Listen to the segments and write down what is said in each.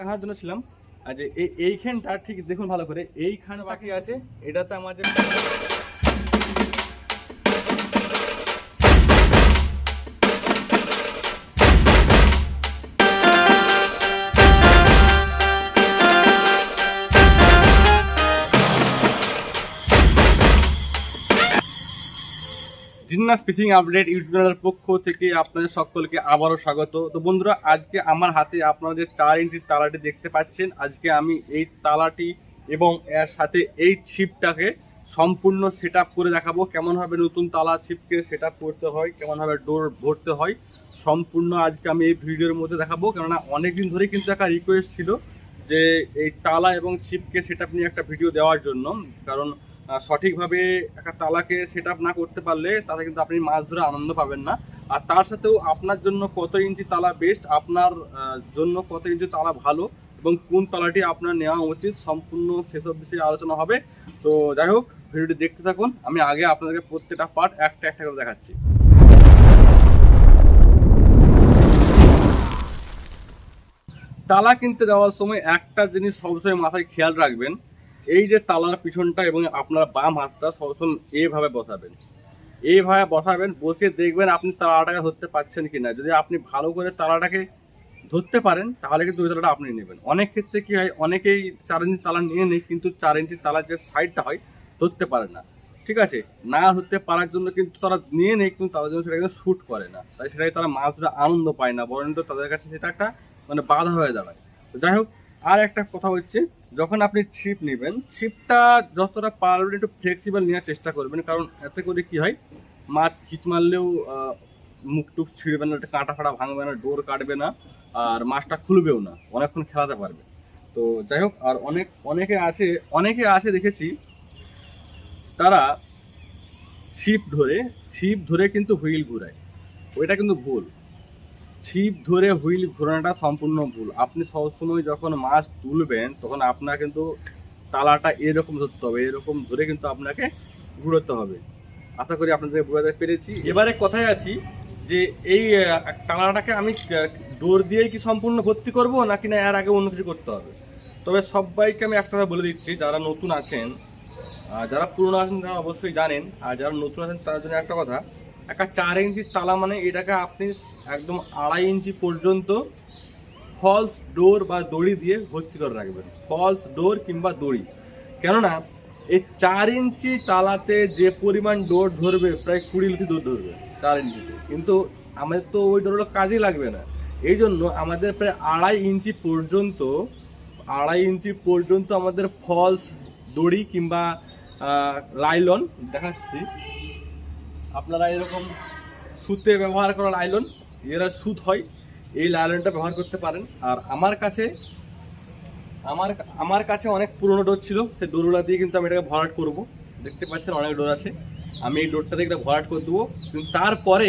দেখার জন্য ছিলাম। যে এইখানটা ঠিক দেখুন ভালো করে। এইখানে বাকি আছে এটা তো আমাদের জিন্নাস ফিশিং আপডেট ইউটিউব চ্যানেলের পক্ষ থেকে আপনাদের সকলকে আবারও স্বাগত। তো বন্ধুরা, আজকে আমার হাতে আপনারা যে চার ইঞ্চির তালাটি দেখতে পাচ্ছেন। আজকে আমি এই তালাটি এবং এর সাথে এই ছিপটাকে সম্পূর্ণ সেট করে দেখাবো। কেমনভাবে নতুন তালা ছিপকে সেট করতে হয় কেমনভাবে ডোর ভরতে হয়, সম্পূর্ণ আজকে আমি এই ভিডিওর মধ্যে দেখাবো। কেননা অনেকদিন ধরে কিন্তু একটা রিকোয়েস্ট ছিল যে এই তালা এবং ছিপকে সেট নিয়ে একটা ভিডিও দেওয়ার জন্য। কারণ সঠিকভাবে একটা তালাকে সেট না করতে পারলে তাতে কিন্তু আপনি মাছ ধরে আনন্দ পাবেন না। আর তার সাথেও আপনার জন্য কত ইঞ্চি তালা বেস্ট আপনার জন্য কত ইঞ্চি তালা ভালো এবং কোন তালাটি আপনার নেওয়া উচিত সম্পূর্ণ সেসব বিষয়ে আলোচনা হবে। তো যাই হোক, ভিডিওটি দেখতে থাকুন। আমি আগে আপনাদেরকে প্রত্যেকটা পার্ট একটা একটা করে দেখাচ্ছি। তালা কিনতে যাওয়ার সময় একটা জিনিস সবসময় মাথায় খেয়াল রাখবেন এই যে তালার পিছনটা এবং আপনার বাম হাতটা সবসময় এইভাবে বসাবেন। এইভাবে বসাবেন, বসে দেখবেন আপনি তালাটাকে ধরতে পারছেন কি না যদি আপনি ভালো করে তালাটাকে ধরতে পারেন, তাহলে কিন্তু ওই তালাটা আপনি নেবেন। অনেক ক্ষেত্রে কি হয়, অনেকেই চার ইঞ্চি তালা নিয়ে নেই, কিন্তু চার ইঞ্চি তালার যে সাইডটা হয়, ধরতে পারে না। ঠিক আছে? না ধরতে পারার জন্য কিন্তু তারা নিয়ে নেই, কিন্তু তাদের জন্য সেটা কিন্তু শ্যুট করে না। তাই সেটাই তারা মাছ আনন্দ পায় না বরং তাদের কাছে সেটা একটা মানে বাধা হয়ে দাঁড়ায়। যাই হোক আর একটা কথা হচ্ছে, যখন আপনি ছিপ নেবেন ছিপটা যতটা পারবেন একটু ফ্লেক্সিবল নেওয়ার চেষ্টা করবেন, কারণ এতে করে কি হয়, মাছ খিচ মারলেও মুখ টুক ছিঁড়বে না কাঁটা ফাটা ভাঙবে না, ডোর কাটবে না, আর মাছটা খুলবেও না, অনেকক্ষণ খেলাতে পারবে। তো যাই হোক, আর অনেক, অনেকে আছে অনেকে আছে দেখেছি, তারা ছিপ ধরে ছিপ ধরে কিন্তু হুইল ঘুরায়। ওইটা কিন্তু ভুল। ছিপ ধরে হুইল ঘোরানোটা সম্পূর্ণ ভুল। আপনি সবসময় যখন মাছ তুলবেন, তখন আপনার কিন্তু তালাটা এরকম ধরতে হবে, এরকম ধরে কিন্তু আপনাকে ঘুরোতে হবে। আশা করি আপনাদের বোঝাতে পেরেছি। এবারে কথায় আছি যে এই তালাটাকে আমি ডোর দিয়েই কি সম্পূর্ণ ভর্তি করব, নাকি না এর আগে অন্য কিছু করতে হবে? তবে সবাইকে আমি একটা কথা বলে দিচ্ছি, যারা নতুন আছেন যারা পুরনো আছেন তারা অবশ্যই জানেন, আর যারা নতুন আছেন তার জন্য একটা কথা। একটা চার ইঞ্চির তালা মানে এটাকে আপনি একদম আড়াই ইঞ্চি পর্যন্ত ফলস ডোর বা দড়ি দিয়ে ভর্তি করে রাখবেন। ফলস ডোর কিংবা দড়ি। কেননা, এই চার ইঞ্চি তালাতে যে পরিমাণ ডোর ধরবে, প্রায় কুড়ি লিটি ডোর ধরবে চার ইঞ্চিতে। কিন্তু আমাদের তো ওই ডোরগুলো কাজেই লাগবে না। এই জন্য আমাদের প্রায় আড়াই ইঞ্চি পর্যন্ত, আড়াই ইঞ্চি পর্যন্ত আমাদের ফলস দড়ি কিংবা লাইলন দেখাচ্ছি। আপনারা এরকম সুতে ব্যবহার করা লাইলন এরা সুত হয়, এই লাইলনটা ব্যবহার করতে পারেন। আর আমার কাছে, আমার আমার কাছে অনেক পুরনো ডোর ছিল, সেই ডোরগুলা দিয়ে কিন্তু আমি এটাকে ভরাট করব। দেখতে পাচ্ছেন অনেক ডোর আছে। আমি এই ডোরটা দিয়ে এটা ভরাট করে দেবো। কিন্তু তারপরে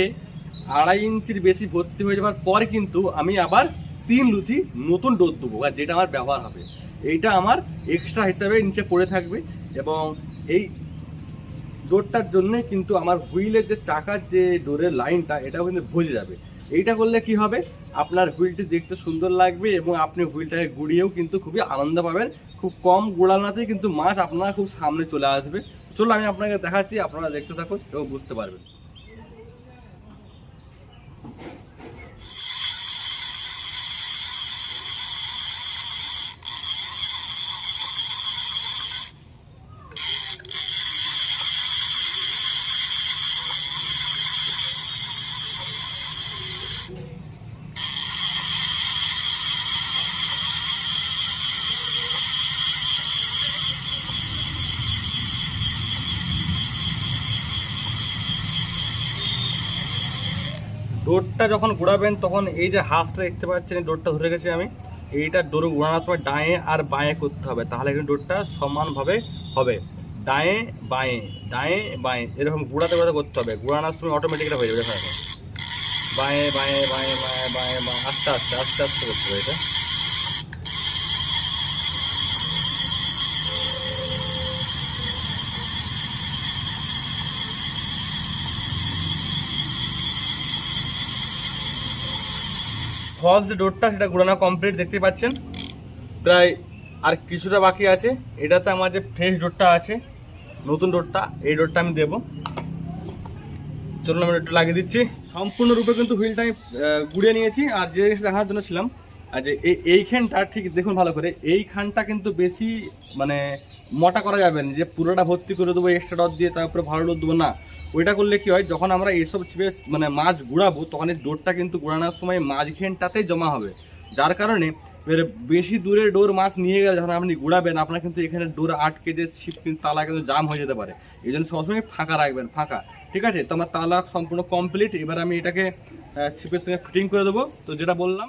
আড়াই ইঞ্চির বেশি ভর্তি হয়ে যাওয়ার পর কিন্তু আমি আবার তিন লুথি নতুন ডোর দেবো আর যেটা আমার ব্যবহার হবে। এইটা আমার এক্সট্রা হিসাবে নিচে পড়ে থাকবে এবং এই ডোরটার জন্যে কিন্তু আমার হুইলের যে চাকার যে ডোরের লাইনটা, এটাও কিন্তু ভুজে যাবে। এইটা করলে কি হবে? আপনার হুইলটি দেখতে সুন্দর লাগবে এবং আপনি হুইলটাকে গুড়িয়েও কিন্তু খুবই আনন্দ পাবেন। খুব কম গোড়ানাতেই কিন্তু মাছ আপনারা খুব সামনে চলে আসবে। চলো আমি আপনাকে দেখাচ্ছি, আপনারা দেখতে থাকুন এবং বুঝতে পারবেন। ডোরটা যখন ঘোরাবেন, তখন এই যে হাতটা দেখতে পাচ্ছেন, এই ডোরটা ধরে গেছি আমি। এইটা ডোর ঘোরানোর সময় ডায়ে আর বাঁয়ে করতে হবে, তাহলে কিন্তু ডোরটা সমানভাবে হবে। ডায়ে বাঁয়ে ডায়ে বাঁয়ে, এরকম ঘোরাতে ঘোরাতে করতে হবে। ঘোরানোর সময় অটোমেটিকলি হয়ে যাবে দেখো বাঁয়ে বাঁয়ে বাঁয়ে বাঁয়ে বাঁয়ে বাঁয়ে, আস্তে আস্তে আস্তে আস্তে করতে হবে এটা। ফলস যে ডোরটা সেটা ঘোরানো কমপ্লিট দেখতে পাচ্ছেন। প্রায় আর কিছুটা বাকি আছে। এটাতে আমার যে ফ্রেশ ডোরটা আছে, নতুন ডোরটা, এই ডোরটা আমি দেবো। চলুন আমি একটু লাগিয়ে দিচ্ছি। সম্পূর্ণরূপে কিন্তু হুইলটা আমি গুড়িয়ে নিয়েছি। আর যে জিনিসটা দেখার জন্য ছিলাম, আর যে এই এইখানটা ঠিক দেখুন ভালো করে, এইখানটা কিন্তু বেশি মানে মোটা করা যাবে না, যে পুরোটা ভর্তি করে দেবো এক্সট্রা ডট দিয়ে তারপরে ভালো ডোর দেবো, না। ওইটা করলে কি হয়, যখন আমরা এইসব ছিপে মানে মাছ গুড়াবো, তখন এই ডোরটা কিন্তু গুড়ানোর সময় মাঝখানটাতেই জমা হবে। যার কারণে এবারে বেশি দূরে ডোর মাছ নিয়ে গেলে যখন আপনি গুড়াবেন, আপনার কিন্তু এখানে ডোর আটকে যে ছিপ কিন্তু, তালা কিন্তু জাম হয়ে যেতে পারে। এই জন্য সবসময় ফাঁকা রাখবেন, ফাঁকা। ঠিক আছে? তো আমার তালা সম্পূর্ণ কমপ্লিট এবার আমি এটাকে ছিপের সঙ্গে ফিটিং করে দেবো। তো যেটা বললাম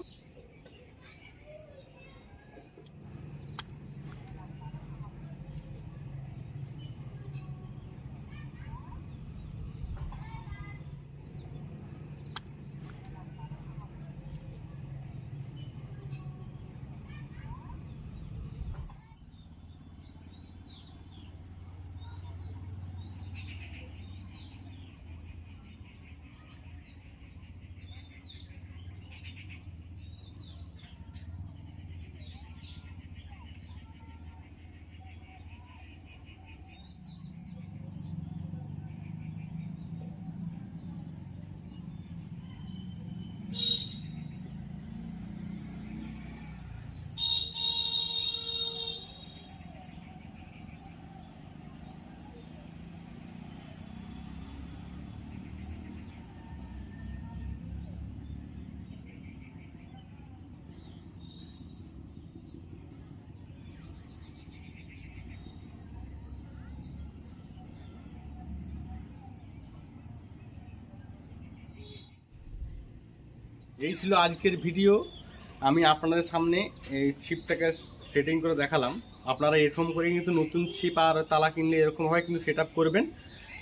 এই ছিল আজকের ভিডিও। আমি আপনাদের সামনে এই ছিপটাকে সেটিং করে দেখালাম। আপনারা এরকম করে কিন্তু নতুন ছিপ আর তালা কিনলে এরকম হয় কিন্তু সেট করবেন।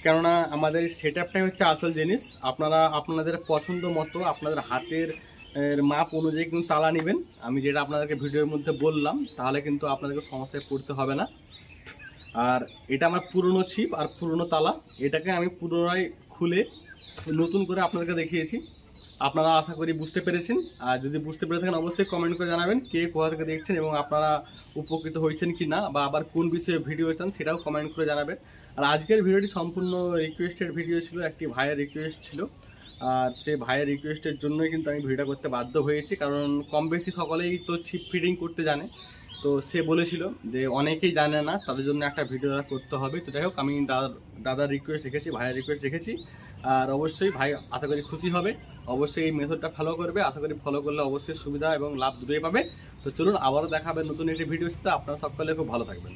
কেননা আমাদের সেট আপটাই হচ্ছে আসল জিনিস। আপনারা আপনাদের পছন্দ মতো আপনাদের হাতের মাপ অনুযায়ী কিন্তু তালা নেবেন। আমি যেটা আপনাদেরকে ভিডিওর মধ্যে বললাম, তাহলে কিন্তু আপনাদেরকে সমস্যায় পড়তে হবে না। আর এটা আমার পুরনো ছিপ আর পুরনো তালা। এটাকে আমি পুনরায় খুলে নতুন করে আপনাদেরকে দেখিয়েছি। আপনারা আশা করি বুঝতে পেরেছেন। আর যদি বুঝতে পেরে থাকেন, অবশ্যই কমেন্ট করে জানাবেন কে কোথা থেকে দেখছেন এবং আপনারা উপকৃত হয়েছেন কি না বা আবার কোন বিষয়ে ভিডিও চান সেটাও কমেন্ট করে জানাবেন। আর আজকের ভিডিওটি সম্পূর্ণ রিকোয়েস্টেড ভিডিও ছিল, একটি ভাইয়ের রিকোয়েস্ট ছিল। আর সেই ভাইয়ের রিকোয়েস্টের জন্যই কিন্তু আমি ভিডিওটা করতে বাধ্য হয়েছি, কারণ কম বেশি সকলেই তো ছিপ ফিটিং করতে জানে। তো সে বলেছিল যে অনেকেই জানে না, তাদের জন্য একটা ভিডিও করতে হবে। তো যাই হোক, আমি দাদার দাদার রিকোয়েস্ট রেখেছি, ভাইয়ের রিকোয়েস্ট রেখেছি। আর অবশ্যই ভাই আশা করি খুশি হবে। অবশ্যই এই মেথডটা ফলো করবে। আশা করি ফলো করলে অবশ্যই সুবিধা এবং লাভ দুটোই পাবে। তো চলুন আবারও দেখাবে নতুন একটি ভিডিওর সাথে। আপনারা সকলে খুব ভালো থাকবেন।